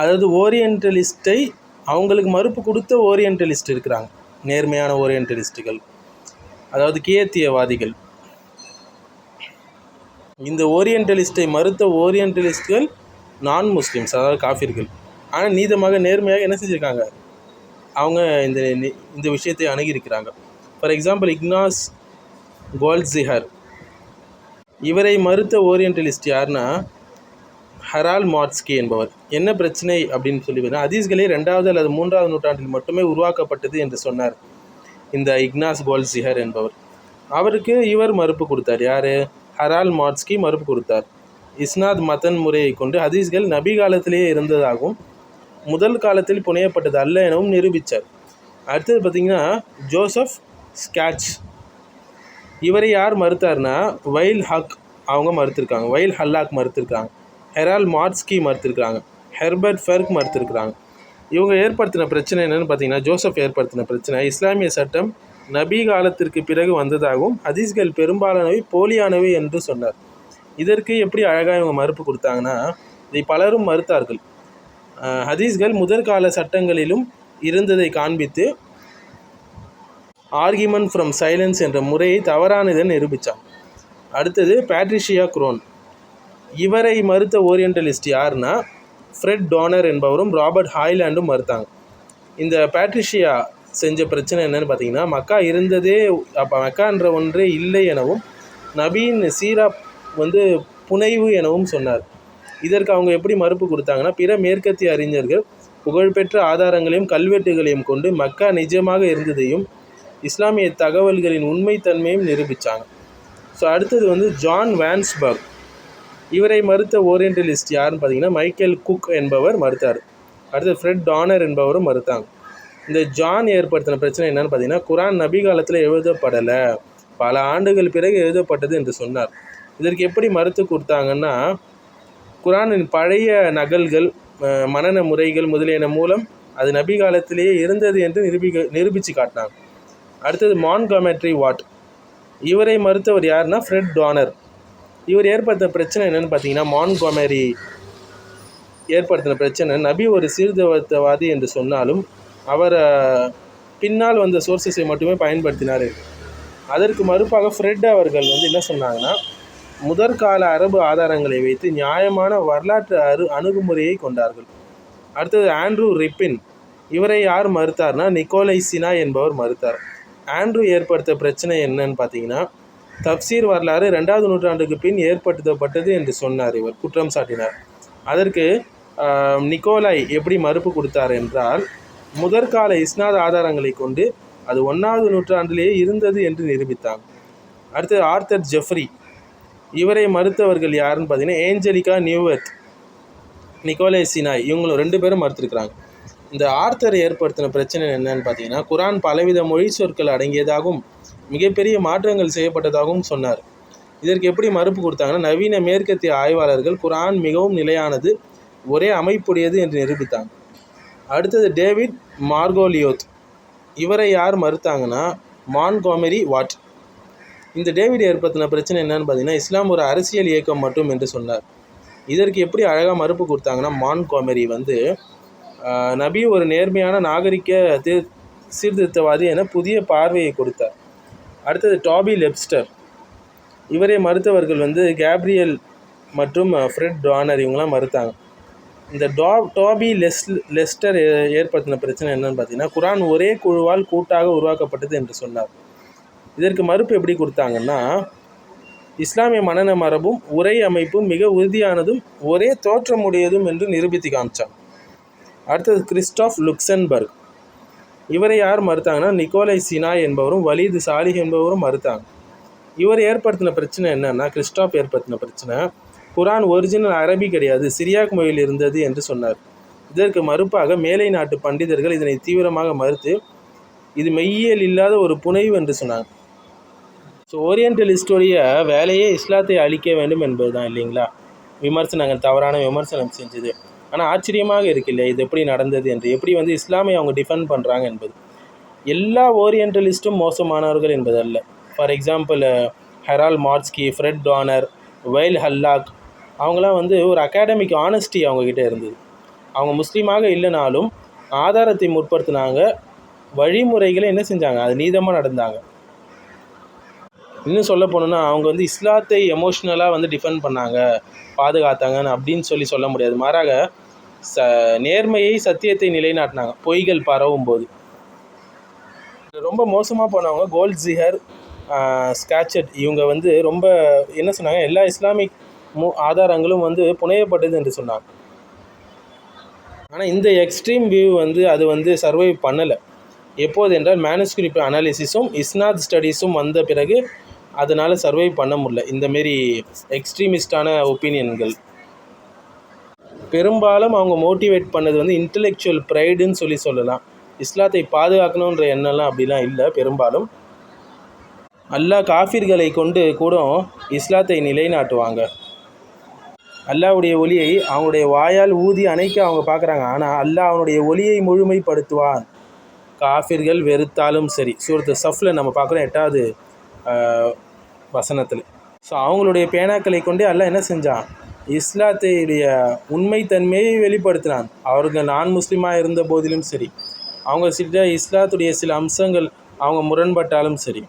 அதாவது ஓரியன்டலிஸ்ட்டை அவங்களுக்கு மறுப்பு கொடுத்த ஓரியன்டலிஸ்ட் இருக்கிறாங்க. நேர்மையான ஓரியன்டலிஸ்ட்டுகள் அதாவது கியத்தியவாதிகள். இந்த ஓரியன்டலிஸ்ட்டை மறுத்த ஓரியன்டலிஸ்ட்கள் நான் முஸ்லீம்ஸ் அதாவது காஃபிர்கள். ஆனால் நீதமாக நேர்மையாக என்ன செஞ்சுருக்காங்க? அவங்க இந்த இந்த விஷயத்தை அணுகியிருக்கிறாங்க. ஃபார் எக்ஸாம்பிள் இக்னாஸ் கோல்ட்ஸிஹர் இவரை மறுத்த ஓரியன்டலிஸ்ட் யாருன்னா ஹரால் மார்ட்ஸ்கி என்பவர். என்ன பிரச்சனை அப்படின்னு சொல்லி பார்த்தா ஹதீஸ்களே ரெண்டாவது அல்லது மூன்றாவது நூற்றாண்டில் மட்டுமே உருவாக்கப்பட்டது என்று சொன்னார். இந்த இக்னாஸ் கோல்சிஹர் என்பவர். அவருக்கு இவர் மறுப்பு கொடுத்தார். யார்? ஹரால் மார்ட்ஸ்கி மறுப்பு கொடுத்தார். இஸ்னாத் மதன் முறையை கொண்டு ஹதீஸ்கள் நபி காலத்திலேயே இருந்ததாகவும் முதல் காலத்தில் புனையப்பட்டது அல்ல எனவும் நிரூபித்தார் அடுத்தது பார்த்தீங்கன்னா ஜோசப் ஸ்கேட்ச். இவரை யார் மறுத்தார்னா வைல் ஹக் அவங்க மறுத்திருக்காங்க. வைல் ஹல்லாக் மறுத்திருக்காங்க. ஹெரால் மார்ட்ஸ்கி மறுத்திருக்காங்க ஹெர்பர்ட் ஃபெர்க் மறுத்திருக்காங்க இவங்க ஏற்படுத்தின பிரச்சனை என்னென்னு பார்த்தீங்கன்னா ஜோசப் ஏற்படுத்தின பிரச்சனை. இஸ்லாமிய சட்டம் நபி காலத்திற்கு பிறகு வந்ததாகவும் ஹதீஸ்கள் பெரும்பாலானவை போலியானவை என்று சொன்னார். இதற்கு எப்படி அழகாக இவங்க மறுப்பு கொடுத்தாங்கன்னா இதை பலரும் மறுத்தார்கள். ஹதீஸ்கள் முதற்கால சட்டங்களிலும் இருந்ததை காண்பித்து ஆர்கியூமெண்ட் ஃப்ரம் சைலன்ஸ் என்ற முறையை தவறானதை நிரூபித்தான் அடுத்தது பேட்ரிஷியா குரோன். இவரை மறுத்த ஓரியண்டலிஸ்ட் யாருன்னா ஃப்ரெட் டோனர் என்பவரும் ராபர்ட் ஹாய்லாண்டும் மறுத்தாங்க. இந்த பேட்ரிஷியா செஞ்ச பிரச்சனை என்னன்னு பார்த்தீங்கன்னா மக்கா இருந்ததே அப்போ மக்கான்ற ஒன்றே இல்லை எனவும் நபீன் சீரா வந்து புனைவு எனவும் சொன்னார். இதற்கு அவங்க எப்படி மறுப்பு கொடுத்தாங்கன்னா பிற மேற்கத்திய அறிஞர்கள் புகழ்பெற்ற ஆதாரங்களையும் கல்வெட்டுகளையும் கொண்டு மக்கா நிஜமாக இருந்ததையும் இஸ்லாமிய தகவல்களின் உண்மைத்தன்மையும் நிரூபித்தாங்க ஸோ அடுத்தது வந்து ஜான் வான்ஸ்பர்க். இவரை மறுத்த ஓரியண்டலிஸ்ட் யாருன்னு பார்த்தீங்கன்னா மைக்கேல் குக் என்பவர் மறுத்தார். அடுத்து ஃப்ரெட் டானர் என்பவரும் மறுத்தாங்க. இந்த ஜான் ஏற்படுத்தின பிரச்சனை என்னன்னு பார்த்தீங்கன்னா குரான் நபி காலத்தில் எழுதப்படலை. பல ஆண்டுகள் பிறகு எழுதப்பட்டது என்று சொன்னார். இதற்கு எப்படி மறுத்து கொடுத்தாங்கன்னா குரானின் பழைய நகல்கள் மனன முறைகள் முதலியன மூலம் அது நபி காலத்திலேயே இருந்தது என்று நிரூபிக்க நிரூபித்து காட்டினாங்க. அடுத்தது மான்காமெட்ரி வாட். இவரை மறுத்தவர் யாருன்னா ஃப்ரெட் டானர். இவர் ஏற்படுத்த பிரச்சனை என்னென்னு பார்த்தீங்கன்னா மான்கோமரி ஏற்படுத்தின பிரச்சனை. நபி ஒரு சீர்திருத்தவாதி என்று சொன்னாலும் அவர் பின்னால் வந்த சோர்சஸை மட்டுமே பயன்படுத்தினார். அதற்கு மறுப்பாக ஃப்ரெட் அவர்கள் வந்து என்ன சொன்னாங்கன்னா முதற்கால அரபு ஆதாரங்களை வைத்து நியாயமான வரலாற்று அரு அணுகுமுறையை கொண்டார்கள். அடுத்தது ஆண்ட்ரூ ரிப்பின். இவரை யார் மறுத்தார்னா நிக்கோலை சினா என்பவர் மறுத்தார். ஆண்ட்ரூ ஏற்படுத்த பிரச்சனை என்னன்னு பார்த்தீங்கன்னா தப்சீர் வரலாறு ரெண்டாவது நூற்றாண்டுக்கு பின் ஏற்படுத்தப்பட்டது என்று சொன்னார் இவர் குற்றம் சாட்டினார். அதற்கு நிக்கோலாய் எப்படி மறுப்பு கொடுத்தார் என்றால் முதற்கால இஸ்னாத ஆதாரங்களை கொண்டு அது ஒன்றாவது நூற்றாண்டிலேயே இருந்தது என்று நிரூபித்தாங்க அடுத்தது ஆர்த்தர் ஜெஃப்ரி. இவரை மறுத்தவர்கள் யாருன்னு பார்த்தீங்கன்னா ஏஞ்சலிகா நியூவெத் நிக்கோலே சினாய் இவங்களும் ரெண்டு பேரும் மறுத்திருக்கிறாங்க. இந்த ஆர்த்தர் ஏற்படுத்தின பிரச்சனை என்னன்னு பார்த்தீங்கன்னா குரான் பலவித மொழி சொற்கள் அடங்கியதாகவும் மிகப்பெரிய மாற்றங்கள் செய்யப்பட்டதாகவும் சொன்னார். இதற்கு எப்படி மறுப்பு கொடுத்தாங்கன்னா நவீன மேற்கத்திய ஆய்வாளர்கள் குரான் மிகவும் நிலையானது ஒரே அமைப்புடையது என்று நிரூபித்தாங்க. அடுத்தது டேவிட் மார்கோலியோத். இவரை யார் மறுத்தாங்கன்னா மான்கோமெரி வாட். இந்த டேவிட் ஏற்படுத்தின பிரச்சனை என்னன்னு பார்த்தீங்கன்னா இஸ்லாம் ஒரு அரசியல் இயக்கம் மட்டும் என்று சொன்னார். இதற்கு எப்படி அழகாக மறுப்பு கொடுத்தாங்கன்னா மான்கோமெரி வந்து நபி ஒரு நேர்மையான நாகரிக தீர் சீர்திருத்தவாதி என புதிய பார்வையை கொடுத்தார். அடுத்தது டாபி லெப்ஸ்டர். இவரே மறுத்தவர்கள் வந்து கேப்ரியல் மற்றும் ஃப்ரெட் டானர் இவங்களாம் மறுத்தாங்க. இந்த டா டாபி லெஸ் லெஸ்டர் ஏ- ஏற்படுத்தின பிரச்சனை என்னன்னு பார்த்தீங்கன்னா குரான் ஒரே குழுவால் கூட்டாக உருவாக்கப்பட்டது என்று சொன்னார். இதற்கு மறுப்பு எப்படி கொடுத்தாங்கன்னா இஸ்லாமிய மனன மரபும் உரை அமைப்பும் மிக உறுதியானதும் ஒரே தோற்றமுடையதும் என்று நிரூபித்து காமிச்சான் அடுத்தது கிறிஸ்டாஃப் லுக்சன்பர்க். இவரை யார் மறுத்தாங்கன்னா நிக்கோலை சினா என்பவரும் வலீது சாலிஹ் என்பவரும் மறுத்தாங்க. இவர் ஏற்படுத்தின பிரச்சனை என்னன்னா கிறிஸ்டாப் ஏற்படுத்தின பிரச்சனை. குரான் ஒரிஜினல் அரபி கிடையாது சிரியாக் மொழியில் இருந்தது என்று சொன்னார். இதற்கு மறுப்பாக மேலை நாட்டு பண்டிதர்கள் இதனை தீவிரமாக மறுத்து இது மெய்யியல் இல்லாத ஒரு புனைவு என்று சொன்னாங்க. ஸோ ஓரியன்டலிஸ்டோடைய வேலையே இஸ்லாத்தை அழிக்க வேண்டும் என்பது தான் இல்லைங்களா? விமர்சனங்கள் தவறான விமர்சனம் செஞ்சது. ஆனால் ஆச்சரியமாக இருக்கு இல்லையா இது எப்படி நடந்தது என்று? எப்படி வந்து இஸ்லாமை அவங்க டிஃபெண்ட் பண்ணுறாங்க என்பது? எல்லா ஓரியன்டலிஸ்ட்டும் மோசமானவர்கள் என்பதல்ல. For example Harald Motzki Fred Donner Wael Hallaq அவங்களாம் வந்து ஒரு அகாடமிக் ஆனஸ்டி அவங்கக்கிட்ட இருந்தது. அவங்க முஸ்லீமாக இல்லைனாலும் ஆதாரத்தை முற்படுத்தினாங்க வழிமுறைகளை என்ன செஞ்சாங்க? அது நீதமாக நடந்தாங்க. இன்னும் சொல்ல போனோம்னா அவங்க வந்து இஸ்லாத்தை எமோஷ்னலாக வந்து டிஃபெண்ட் பண்ணாங்க பாதுகாத்தாங்கன்னு அப்படின்னு சொல்லி சொல்ல முடியாது. மாறாக ச நேர்மையை சத்தியத்தை நிலைநாட்டினாங்க. பொய்கள் பரவும் போது. ரொம்ப மோசமாக போனவங்க கோல்ட் ஜிஹர் ஸ்கேச்சட் இவங்க வந்து ரொம்ப என்ன சொன்னாங்க? எல்லா இஸ்லாமிக் மு ஆதாரங்களும் வந்து புனையப்பட்டது என்று சொன்னாங்க. ஆனால் இந்த எக்ஸ்ட்ரீம் வியூ வந்து அது வந்து சர்வை பண்ணலை. எப்போது என்றால் மேனுஸ்கிரிப்ட் அனாலிசிஸும் இஸ்னாத் ஸ்டடீஸும் வந்த பிறகு அதனால் சர்வை பண்ண முடியல. இந்தமாரி எக்ஸ்ட்ரீமிஸ்டான ஒப்பீனியன்கள் பெரும்பாலும் அவங்க மோட்டிவேட் பண்ணது வந்து இன்டெலெக்சுவல் ப்ரைடுன்னு சொல்லி சொல்லலாம். இஸ்லாத்தை பாதுகாக்கணுன்ற எண்ணம்லாம் அப்படிலாம் இல்லை பெரும்பாலும். அல்லாஹ் காஃபிர்களை கொண்டு கூட இஸ்லாத்தை நிலைநாட்டுவாங்க. அல்லாஹ்வுடைய ஒளியை அவனுடைய வாயால் ஊதி அணைக்க அவங்க பார்க்குறாங்க. ஆனால் அல்லாஹ் அவனுடைய ஒளியை முழுமைப்படுத்துவான். காஃபிர்கள் வெறுத்தாலும் சரி சூரத்து சஃப்ல நம்ம பார்க்குறோம் எட்டாவது வசனத்தில். ஸோ அவங்களுடைய பேனாக்களை கொண்டே அல்லாஹ் என்ன செஞ்சான்? இஸ்லாத்தையுடைய உண்மைத்தன்மையை வெளிப்படுத்தினான். அவர்கள் நான் முஸ்லீமாக இருந்த போதிலும் சரி. அவங்க சில இஸ்லாத்துடைய சில அம்சங்கள் அவங்க முரண்பட்டாலும் சரி.